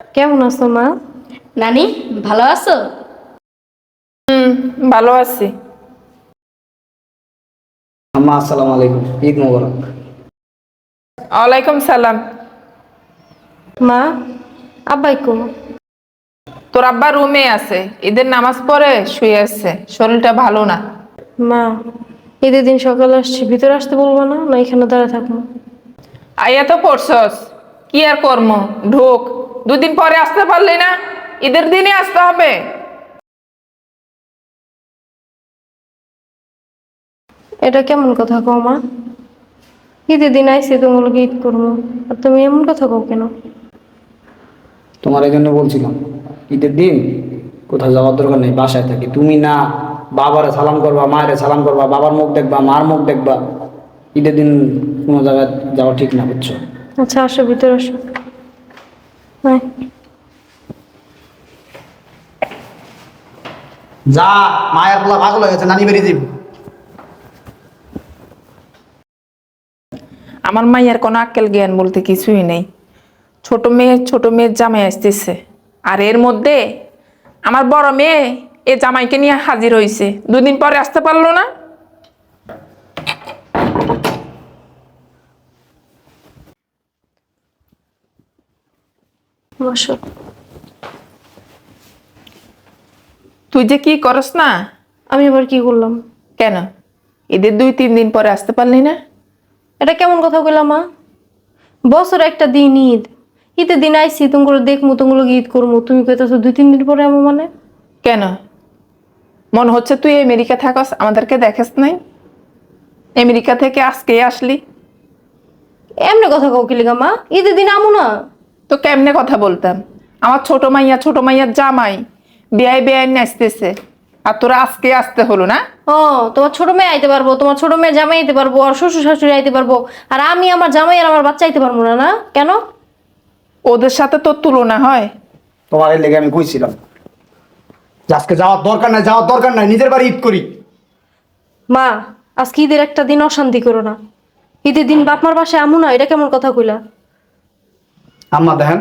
কেমন আছো মা? নানি ভালো আছো? হুম ভালো আছি। আম্মা আসসালামু আলাইকুম। ঈদ মোবারক। ওয়ালাইকুম সালাম। মা আব্বাই কো তোর আব্বা রুমে আছে। ঈদের নামাজ পড়ে শুয়ে আছে। শরীরটা ভালো না। মা ঈদের দিন সকালে আসছি। ভিতরে আসতে বলব না? না এখানে দাঁড়া থাকব। আইয়া তো পড়ছস। কি আর কর্ম? ঢোক। দুদিন পরে আসতে পারলি না ঈদের দিনে আসতে হবে। এটা কেমন কথা কও মা? ঈদের দিন আইসি তোমাগুলোকে ঈদ করব আর তুমি এমন কথা কও কেন? তোমার এই জন্য বলছিলাম ঈদের দিন কোথাও যাওয়ার দরকার নেই বাসায় থাকি। তুমি না বাবারে সালাম করবা মায়ের সালাম করবা বাবার মুখ দেখবা মার মুখ দেখবা ঈদের দিন কোনো জায়গায় যাওয়া ঠিক না বুঝছ? আচ্ছা আসো ভিতরে আসো। যা, মায়ের পোলা পাগল হয়ে গেছে, নানি বেরিয়ে আমার কোনো আক্কেল জ্ঞান বলতে কিছুই নেই। ছোট মেয়ে, ছোট মেয়ের জামাই আসতেছে। আর এর মধ্যে আমার বড় মেয়ে, এ জামাইকে নিয়ে হাজির হয়েছে দুদিন পরে আসতে পারল না? বসো। তুই যে কি করস না? আমি আবার কি করলাম? কেন? ঈদের দুই তিন দিন পরে আসতে পারলি না? এটা কেমন কথা কইলাম মা? বছর একটা দিন ঈদ। ঈদের দিন আইসি তোমাগুলো দেখমু তোমাগুলো ঈদ করব তুমি কইতেছো দুই তিন দিন পরে আমার মানে? কেন? মনে হচ্ছে তুই আমেরিকা থাকস আমাদেরকে দেখেস নাই? আমেরিকা থেকে আজকে আসলি? এমনি কথা কও কি লিগা মা? ঈদের দিন আমু না? তো কেমনে কথা বলতাম? আমার ছোট মাইয়া ছোট মাইয়ার জামাই বেআই বেআই নাচতেছে। আর তোরা আজকে আসতে হলো না? ও তোমার ছোট মেয়ে আইতে পারব তোমার ছোট মেয়ে জামাই আইতে পারব আর শ্বশুর শাশুড়ি আইতে পারব আর আমি আমার জামাই আর আমার বাচ্চা আইতে পারব না না? কেন? ওদের সাথে তোর তুলনা হয়। তোমার লেগে আমি কইছিলাম যে আজকে যাওয়ার দরকার নাই যাওয়ার দরকার নাই নিজের বাড়ি ঈদ করি। মা আজকে ঈদের একটা দিন অশান্তি করো না। ঈদের দিন বাপমার বাসায় আমু না এটা কেমন কথা কইলা? আম্মা দেখেন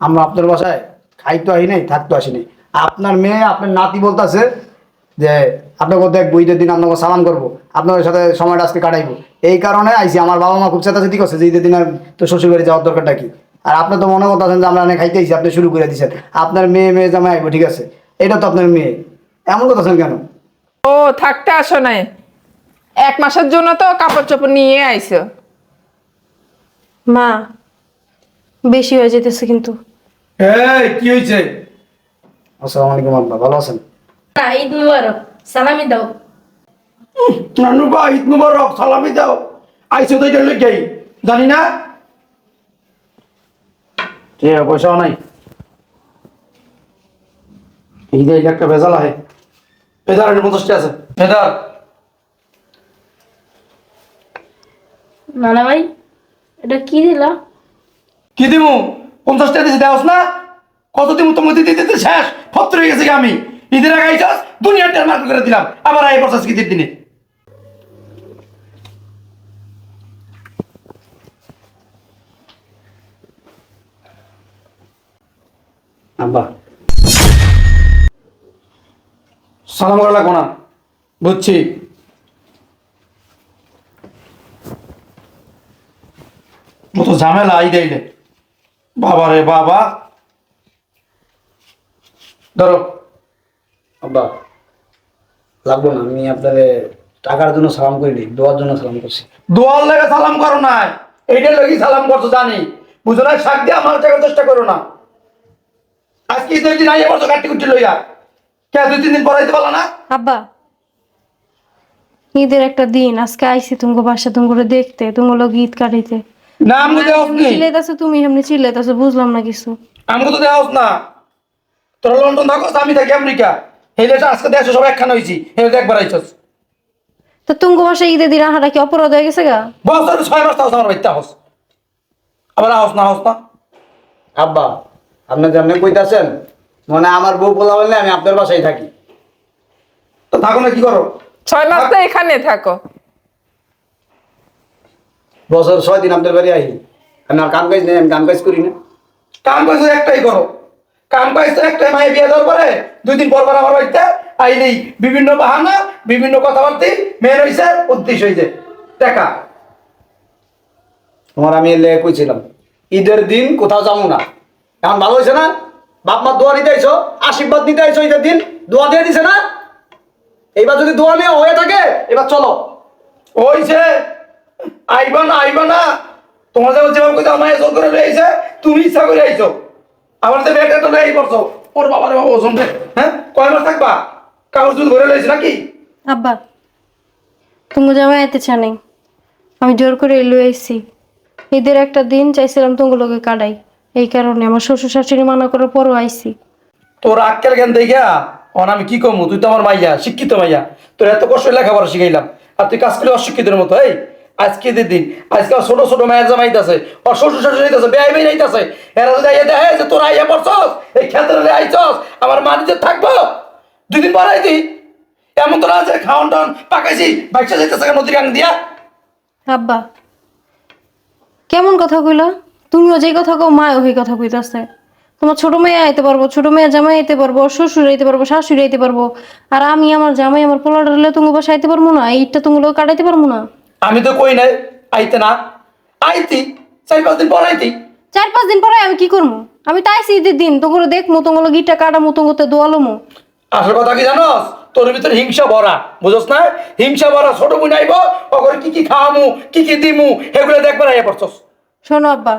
আমরা আপনার বাসায় খাইতো আসি নাই থাকতো আসি নাই। আপনার মেয়ে আপনার নাতি বলতেছে যে আপনাকে দেখব ঈদের দিন আপনাকে সালাম করব আপনার সাথে সময়টা আজকে কাটাইবো। এই কারণে আইসি আমার বাবা মা খুব চেতাচেতি করছে যে ঈদের দিন আর তো শ্বশুর বাড়ি যাওয়ার দরকারটা কি? আর আপনি তো মনে করতেছেন যে আমরা অনেক খাইতে আইসি আপনি শুরু করে দিচ্ছেন আপনার মেয়ে মেয়ে জামাই আইবো ঠিক আছে? এটা তো আপনার মেয়ে। এমন করতেছেন কেন? ও থাকতে আসো নাই। এক মাসের জন্য তো কাপড় চোপড় নিয়ে আইসো মা বেশি হয়ে যেতেছে কিন্তু। এই কি হয়েছে আসসালামু আলাইকুম আব্বা ভালো আছেন? না ঈদ মুবারক সালামি দাও। নানু বা ঈদ মুবারক সালামি দাও। আইসো তো এটা লেগেই জানি না? ঠিক আছে পয়সাও নাই। ঈদে একটা ভেজাল আহে। এদার পঞ্চাশটা আছে। এদার নানা ভাই এটা কি দিলা? কি দিমু? পঞ্চাশটা দিছি, দেওস না? কত দিমু তোমার দিতে দিতে শেষ। ফত্র হয়ে গেছে কি আমি। ঈদের আগে আইসাস দুনিয়ার টের মার্ক করে দিলাম। আবার আই পঞ্চাশ কি দিনে? আব্বা। সালাম করা লাগবো না। বুঝছি। কত ঝামেলা আই দেইলে বাবা রে বাবা। ধরো আব্বা লাগবো না আমি আপনাদের টাকার জন্য সালাম করিনি দোয়ার জন্য সালাম করছি। দোয়ার লেগে সালাম করো না এইটার লেগে সালাম করছ জানি। বুঝো না শাক দিয়ে আমার টাকার চেষ্টা করো না। আজকে দুই দিন আগে বলছো কাটি কুটি লইয়া। কে দুই তিন দিন পরাইতে পারল না? আব্বা ঈদের একটা দিন আজকে আইসি তুমি বাসা তুমি দেখতে তুমি লোক ঈদ কাটাইতে। না চিল্লাইতেছো তুমি এমনি চিল্লাইতেছো বুঝলাম না কিছু। আমাকে তো না। তোরা লন্ডন আমি থাকি আমেরিকা। এই আজকে দেশে সব একখান হয়েছি এই একবার আইছস। তো দিন কি অপরাধ হয়ে গেছে গা? বছর ছয় মাস আমার আবার না আব্বা আপনি যেমনি কইতাছেন মানে আমার বউ বলা বললে আমি আপনার বাসায় থাকি। তো থাকো না কি করো? ছয় মাস তো এখানে থাকো। বছর ছয় দিন আপনার বাড়ি আহি আমি আর কাম কাজ নেই আমি কাম কাজ করি না। কাম পাইছো একটাই করো। কাম পাইছো একটাই মায়ে বিয়ে দেওয়ার পরে দুই দিন পর পর আমার বাড়িতে আইলেই বিভিন্ন বাহানা বিভিন্ন কথাবার্তি মেয়ের হয়েছে উদ্দেশ্য হয়েছে দেখা। তোমার আমি এলে কইছিলাম ঈদের দিন কোথাও যাব না। এখন ভালো হয়েছে না? বাপ মা দোয়া নিতে আইছো আশীর্বাদ নিতে আইছো ঈদের দিন? দোয়া দিয়ে দিছে না? এইবার যদি দোয়া নিয়ে হয়ে থাকে এবার চলো। ওইছে আইবা না আইবা না। তোমার যেমন কইতে আমার জোর করে লইছে তুমি ইচ্ছা করে আইছো। আমার তো ব্যাগটা তো পড়ছো ওর বাবার বাবা ওজন রে হ্যাঁ? কয় মাস থাকবা? কাগজ দুধ ঘরে লইছে নাকি? আব্বা তুমি জামাই চানেই আমি জোর করে এলো এসেছি ঈদের একটা দিন চাইছিলাম তোমাগুলোকে কাটাই। এই কারণে আমার শ্বশুর শাশুড়ি মানা করার পরও আইছি। তোর আক্কেল জ্ঞান দেখা অন আমি কি কমু? তুই তো আমার মাইয়া শিক্ষিত মাইয়া। তোর এত কষ্ট লেখাপড়া শিখাইলাম। আর তুই কাজ করলে অশিক্ষিতের মতো এই? আজকে দিন, আজকে ছোট ছোট মায়ের জামাই আছে ওর শ্বশুর শাশুড়ি আছে বেআই বেই নাইতাছে এরা যদি আইয়া দেখে যে তোর আইয়া পড়ছস, এই ক্ষেত্রে আইছস, আমার মা নিজে থাকব? দুদিন পর আইতি। এমন তো না যে খাওয়ান টাউন পাকাইছি বাইকটা যাইতেছে নদীর গাং দিয়া? আব্বা, কেমন কথা কইলা? তুমিও যে কথা কও মাও ওই কথা কইতাছে। তোমার ছোট মেয়ে আইতে পারব, ছোট মেয়ে জামাই আইতে পারব, শ্বশুর আইতে পারব, শাশুড়ি আইতে পারব। আর আমি আমার জামাই, আমার পোলাডারলে তুমি বাসা আইতে পারব না, এইটা তুমি কাটাইতে পারব না। আমি তো কই নাই আইতে না। আইতি চার পাঁচ দিন পর আইতি। চার পাঁচ দিন পরে আমি কি করব আমি তাই ঈদের দিন তোগুলো দেখমু তোগুলো গিটা কাটামু দোয়ালো দোয়ালমু আসল কথা কি জানোস? তোর ভিতরে হিংসা ভরা বুঝোস না? হিংসা ভরা ছোট বোন আইব ওকে কি কি খাওয়ামু কি কি দিমু এগুলো দেখবার আইয়া পড়ছস। শোনো আব্বা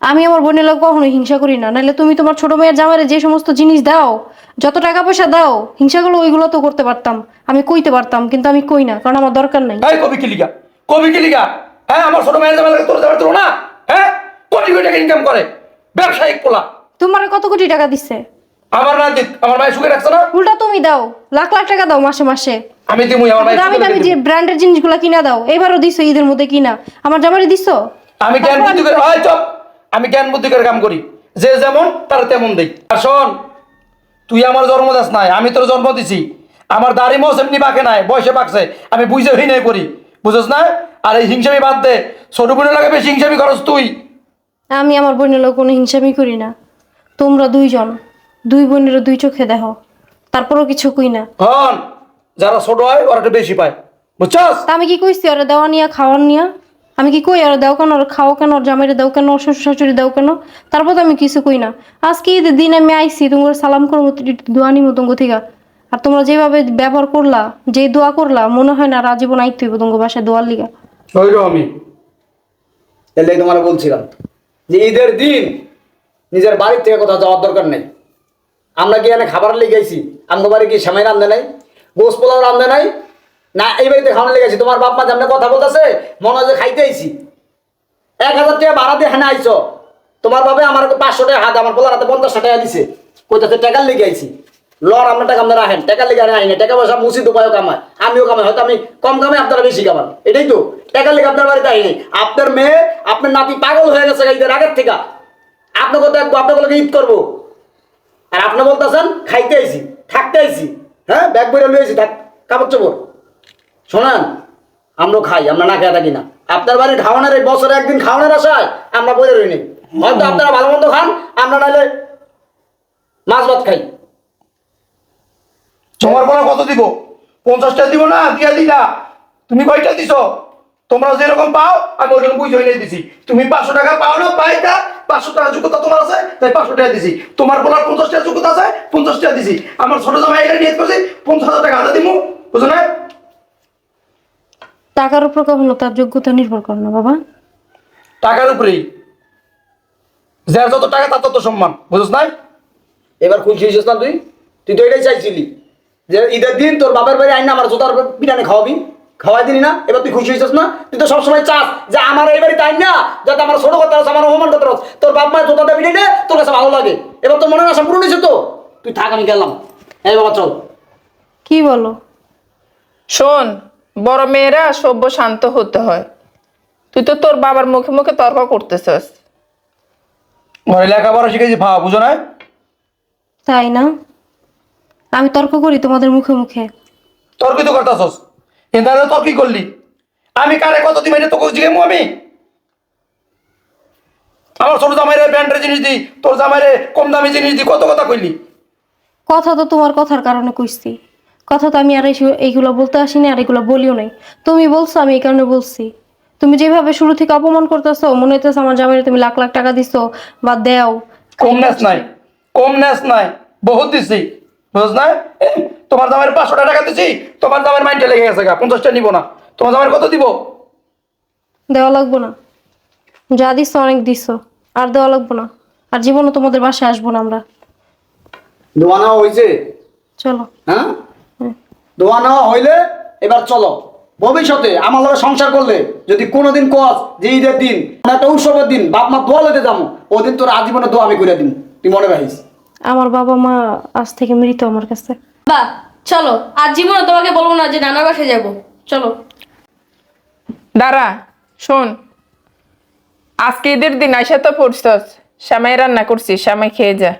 আমি আমার বোনের লোক কখনো হিংসা করি না। নাহলে তুমি তোমার ছোট মেয়ের জামাইরে যে সমস্ত জিনিস দাও যত টাকা পয়সা দাও হিংসাগুলো ওইগুলো তো করতে পারতাম। আমি কইতে পারতাম কিন্তু আমি কই না কারণ আমার দরকার নাই। এই কবি কিলিকা কবি কিলিকা হ্যাঁ আমার ছোট মেয়ের তোর না? হ্যাঁ? কোটি কোটি টাকা ইনকাম করে? ব্যবসায়িক পোলা। তোমার কত কোটি টাকা দিচ্ছে আমার না দিক আমার মায়ের সুখে রাখছে না? উল্টা তুমি দাও লাখ লাখ টাকা দাও মাসে মাসে। আমি দিমুই আমার মায়ের দামি দামি যে ব্র্যান্ডের জিনিসগুলো কিনা দাও এবারও দিছো ঈদের মধ্যে কিনা। আমার জামাইরে দিছো? আমি করে হয় চপ! আমি জ্ঞান বুদ্ধি করে কাম করি। যে যেমন তার তেমন দেই। আর শোন তুই আমার জন্ম দাস নাই আমি তোর জন্ম দিছি। আমার দাড়ি মোস এমনি বাঁকে নাই বয়সে বাঁকছে আমি বুঝে হই নাই করি। বুঝছ না? আর এই হিংসামি বাদ দে। ছোট বোনের লাগে বেশি হিংসামি খরচ তুই। আমি আমার বোনের লোক কোনো হিংসামি করি না। তোমরা দুইজন দুই বোনের দুই চোখে দেখো। তারপরও কিছু কই না। হন যারা ছোট হয় ওরা একটু বেশি পায়। বুঝছস? তা আমি কি কইছি? ওরা দেওয়া নিয়া খাওয়ার নিয়া? আমি কি কই, আর দাও কেন ওরা খাও কেন ওর জামাইরে দাও কেন শ্বশুর শাশুড়ি দাও কেন? তারপর তো আমি কিছু কই না। আজকে ঈদের দিন আমি আইছি, তোমার সালাম করব দোয়া নিমো তোমার আর তোমরা যেভাবে ব্যবহার করলা, যে দোয়া করলা, মনে হয় না আর আজীবন আইতে হইব তোমার বাসায় দোয়ার লিগা। আমি। এলেই তোমার বলছিলাম যে ঈদের দিন নিজের বাড়ির থেকে কোথাও যাওয়ার দরকার নেই। আমরা কি এখানে খাবার লেগে গেছি বাড়ি কি সেমাই রান্ধে নাই? গোস পোলাও রান্ধে নাই? না, এই বাড়িতে খাওয়ানো লেগেছি। তোমার বাপ মা যেমন কথা বলতেছে, মনে হয় খাইতে আইছি। এক হাজার টাকা ভাড়া দিয়ে এখানে আইছো। তোমার বাবা আমার পাঁচশো টাকা হাত, আমার পোলার হাতে পঞ্চাশ টাকা দিছে। কইতাছে টাকার লেগে আইছি। লর আপনার টাকা আপনারা রাখেন। টাকা লেগে আনে আইনে। টাকা পয়সা মুসিদ উপায়ও কামায়। আমিও কামাই, হয়তো আমি কম কামাই, আপনারা বেশি কামান। এটাই তো। টাকা লেগে আপনার বাড়িতে আইনি। আপনার মেয়ে, আপনার নাতি পাগল হয়ে গেছে ঈদের আগের থেকে। আপনাকে দেখব আপনাকে ঈদ করব। আর আপনি বলতেছেন, খাইতে আইছি, থাকতে আইছি। হ্যাঁ ব্যাগ বইরে লুয়েছি থাক। কাপড় চোপড়। শোনান আমরা খাই, আমরা না খেয়ে থাকি না। আপনার বাড়ির খাওয়ানোর এই বছরে একদিন খাওয়ানোর আশায় আমরা বলে রইনি। হয়তো আপনারা ভালো মন্দ খান, আমরা নাহলে মাছ ভাত খাই। তোমার পরে কত দিব? পঞ্চাশটা দিব না দিয়া দিলা। তুমি কয়টা দিছো? তোমরা যেরকম পাও, আমি ওইরকম বুঝে হইলে দিছি। তুমি পাঁচশো টাকা পাও না পাইটা পাঁচশো টাকা যোগ্যতা তোমার আছে, তাই পাঁচশো টাকা দিছি। তোমার বলার পঞ্চাশ টাকা যোগ্যতা আছে পঞ্চাশ টাকা দিছি। আমার ছোট জামাই এটা নিয়ে করছি পঞ্চাশ হাজার টাকা হাতে দিমু বুঝো না টাকার উপর কখনো তার যোগ্যতা নির্ভর করে না বাবা। টাকার উপরেই। যার যত টাকা তার তত সম্মান বুঝছ নাই? এবার খুশি হয়েছিস না তুই? তুই তো এটাই চাইছিলি যে ঈদের দিন তোর বাবার বাড়ি আইন না আমার জোতার পিটানে খাওয়াবি। খাওয়াই দিলি না এবার তুই খুশি হয়েছিস না? তুই তো সবসময় চাস যে আমার এই বাড়িতে আইন না যাতে আমার ছোট করতে আমার অপমান করতে তোর বাপ মায়ের জোতাটা পিটানে তোর কাছে ভালো লাগে। এবার তোর মনের আশা পূরণ হয়েছে তো? তুই থাক আমি গেলাম। এই বাবা চল। কি বলো? শোন বড় মেয়েরা সভ্য শান্ত হতে হয়। তুই তো তোর বাবার মুখে মুখে তর্ক করতেছস। ঘরে লেখাপড়া শিখেছি ভাবা বুঝো না তাই না? আমি তর্ক করি তোমাদের মুখে মুখে। তর্কি তো করতেছস। কিন্তু তর্কি করলি? আমি কারে কত দিবে তোকে জিগেমু আমি? আমার ছোট জামাইরে ব্র্যান্ডের জিনিস দি তোর জামাইরে কম দামি জিনিস দি কত কথা কইলি? কথা তো তোমার কথার কারণে কইছি। কথা তো আমি আর এই- এইগুলো বলতে আসিনি আর এগুলো বলিও নাই। তুমি বলছো আমি এই কারণে বলছি। তুমি যেভাবে শুরু থেকে অপমান করতেছো মনে হইতেছে আমার জামাইরে তুমি লাখ লাখ টাকা দিছো বা দেও। কম ন্যাস নাই কম ন্যাস নাই বহুত দিছি। বুঝছ না? তোমার জামাইয়ের পাঁচশো টাকা দিছি তোমার জামাইয়ের মাইন্ডে লেগে গেছে গা পঞ্চাশটা নিব না। তোমার জামাইয়ের কত দিব? দেওয়া লাগবো না। যা দিছো অনেক দিছো। আর দেওয়া লাগবো না। আর জীবনও তোমাদের বাসায় আসব না আমরা। দোয়া নেওয়া হয়েছে চলো। হ্যাঁ? দোয়া নেওয়া হইলে এবার চলো। ভবিষ্যতে আমার লগে সংসার করলে যদি কোনোদিন কস যে ঈদের দিন কোনো একটা উৎসবের দিন বাপ মা দোয়া লইতে যাব ওদিন তোর আজীবনে দোয়া আমি করে দিন তুই মনে রাখিস? আমার বাবা মা আজ থেকে মৃত আমার কাছে। বা চলো আজ জীবনে তোমাকে বলব না যে নানার বাসায় যাব। চলো। দাঁড়া শোন। আজকে ঈদের দিন আইসা তো পড়ছস শ্যামাই রান্না করছি শ্যামাই খেয়ে যা।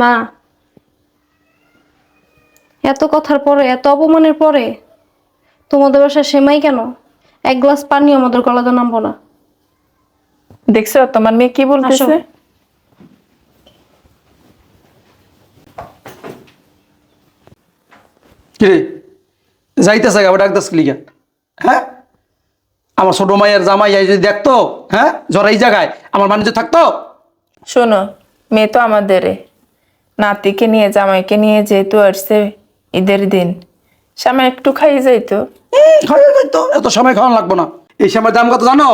মা এত কথার পরে এত অপমানের পরে? তোমাদের বাসায় সেমাই কেন? এক গ্লাস পানি আমাদের গলাতে নামবো না। দেখছ তোমার মেয়ে কি বলতেছে। কিরে যাইতেছে গা ডাকতেছ লিগা। হ্যাঁ? আমার ছোট মাইয়ের জামাই যদি দেখতো হ্যাঁ? জ্বর এই জায়গায় আমার বাণিজ্য থাকতো? শোনো মেয়ে তো আমাদের। নাতিকে নিয়ে জামাইকে নিয়ে যেহেতু আসছে ঈদের দিন। শ্যামা একটু খাইয়ে যাইতো। খাইয়ে যাইতো। এত সময় খাওয়ানো লাগবো না। এই সময় দাম কত জানো?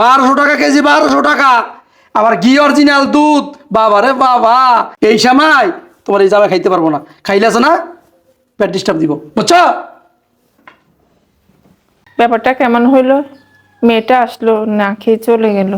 বারোশো টাকা কেজি বারোশো টাকা। আবার ঘি অরিজিনাল দুধ। বাবা রে বাবা। এই সময় তোমার এই জামাই খাইতে পারব না। খাইলে আছে না? পেট ডিস্টার্ব দিব। বুঝছ? ব্যাপারটা কেমন হইল? মেয়েটা আসলো না খেয়ে চলে গেল।